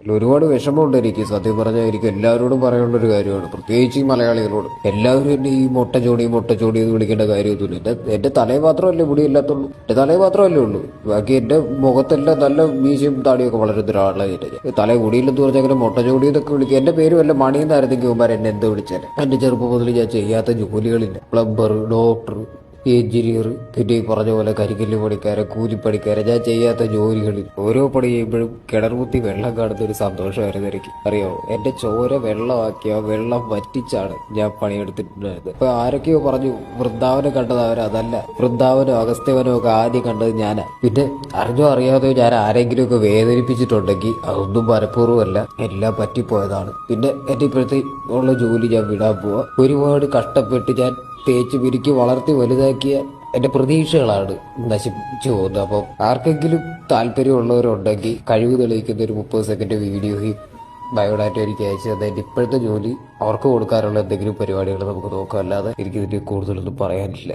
അതിൽ ഒരുപാട് വിഷമമുണ്ട് എനിക്ക്. സത്യം പറഞ്ഞാൽ എനിക്ക് എല്ലാവരോടും പറയാനുള്ള ഒരു കാര്യമാണ്. പ്രത്യേകിച്ച് ഈ മലയാളികളോട്. എല്ലാവരും എന്നെ ഈ മുട്ട ചോടി മുട്ട ചോടി എന്ന് വിളിക്കേണ്ട കാര്യമൊന്നുമില്ല. എന്റെ എന്റെ തലയിൽ മാത്രമല്ലേ മുടി ഇല്ലാത്തുള്ളൂ എന്റെ തലയിൽ മാത്രമല്ലേ ഉള്ളൂ. ബാക്കി എന്റെ മുഖത്തെല്ലാം നല്ല മീശയും താടിയൊക്കെ വളരുന്ന ഒരാളായിട്ട് തല മുടിയില്ലെന്ന് പറഞ്ഞാൽ അങ്ങനെ മുട്ട ചോടി എന്നൊക്കെ വിളിക്കുക എന്റെ പേര് വല്ല മണിയെന്നായിരുന്നെങ്കിൽ ഉമ്മാർ എന്നെ എന്ത് വിളിച്ചാൽ എന്റെ ചെറുപ്പം മുതൽ ഞാൻ ചെയ്യാത്ത ജോലികളില്ല. പ്ലംബർ ഡോക്ടർ എഞ്ചിനീയർ പിന്നെ ഈ പറഞ്ഞ പോലെ കരിക്കല്ല് പണിക്കാരെ കൂലിപ്പണിക്കാരെ ഞാൻ ചെയ്യാത്ത ജോലികളിൽ ഓരോ പണി ചെയ്യുമ്പോഴും കിണർമുത്തി വെള്ളം കാണുന്ന ഒരു സന്തോഷമായിരുന്നു എനിക്ക്. അറിയാമോ എന്റെ ചോര വെള്ളമാക്കിയ വെള്ളം വറ്റിച്ചാണ് ഞാൻ പണിയെടുത്തിട്ടുണ്ടായിരുന്നത് ഇപ്പൊ ആരൊക്കെയോ പറഞ്ഞു വൃന്ദാവനം കണ്ടത് അവരതല്ല വൃന്ദാവനോ അഗസ്ത്യവനോ ഒക്കെ ആദ്യം കണ്ടത് ഞാനാ. പിന്നെ അറിഞ്ഞോ അറിയാതെയോ ഞാൻ ആരെങ്കിലും ഒക്കെ വേദനിപ്പിച്ചിട്ടുണ്ടെങ്കിൽ അതൊന്നും മനഃപൂർവമല്ല എല്ലാം പറ്റിപ്പോയതാണ്. പിന്നെ എന്റെ ഇപ്പോഴത്തെ ഉള്ള ജോലി ഞാൻ വിടാൻ പോവാ. ഒരുപാട് കഷ്ടപ്പെട്ട് ഞാൻ തേച്ച് പിരിക്കി വളർത്തി വലുതാക്കിയ എന്റെ പ്രതീക്ഷകളാണ് നശിപ്പിച്ചു പോകുന്നത്. അപ്പോൾ ആർക്കെങ്കിലും താല്പര്യമുള്ളവരുണ്ടെങ്കിൽ കഴിവ് തെളിയിക്കുന്ന ഒരു മുപ്പത് സെക്കൻഡ് വീഡിയോയും ബയോഡാറ്റ എനിക്ക് അയച്ചു അതായത് ഇപ്പോഴത്തെ ജോലി അവർക്ക് കൊടുക്കാനുള്ള എന്തെങ്കിലും പരിപാടികൾ നമുക്ക് നോക്കാം. അല്ലാതെ എനിക്കിതിന്റെ കൂടുതലൊന്നും പറയാനില്ല.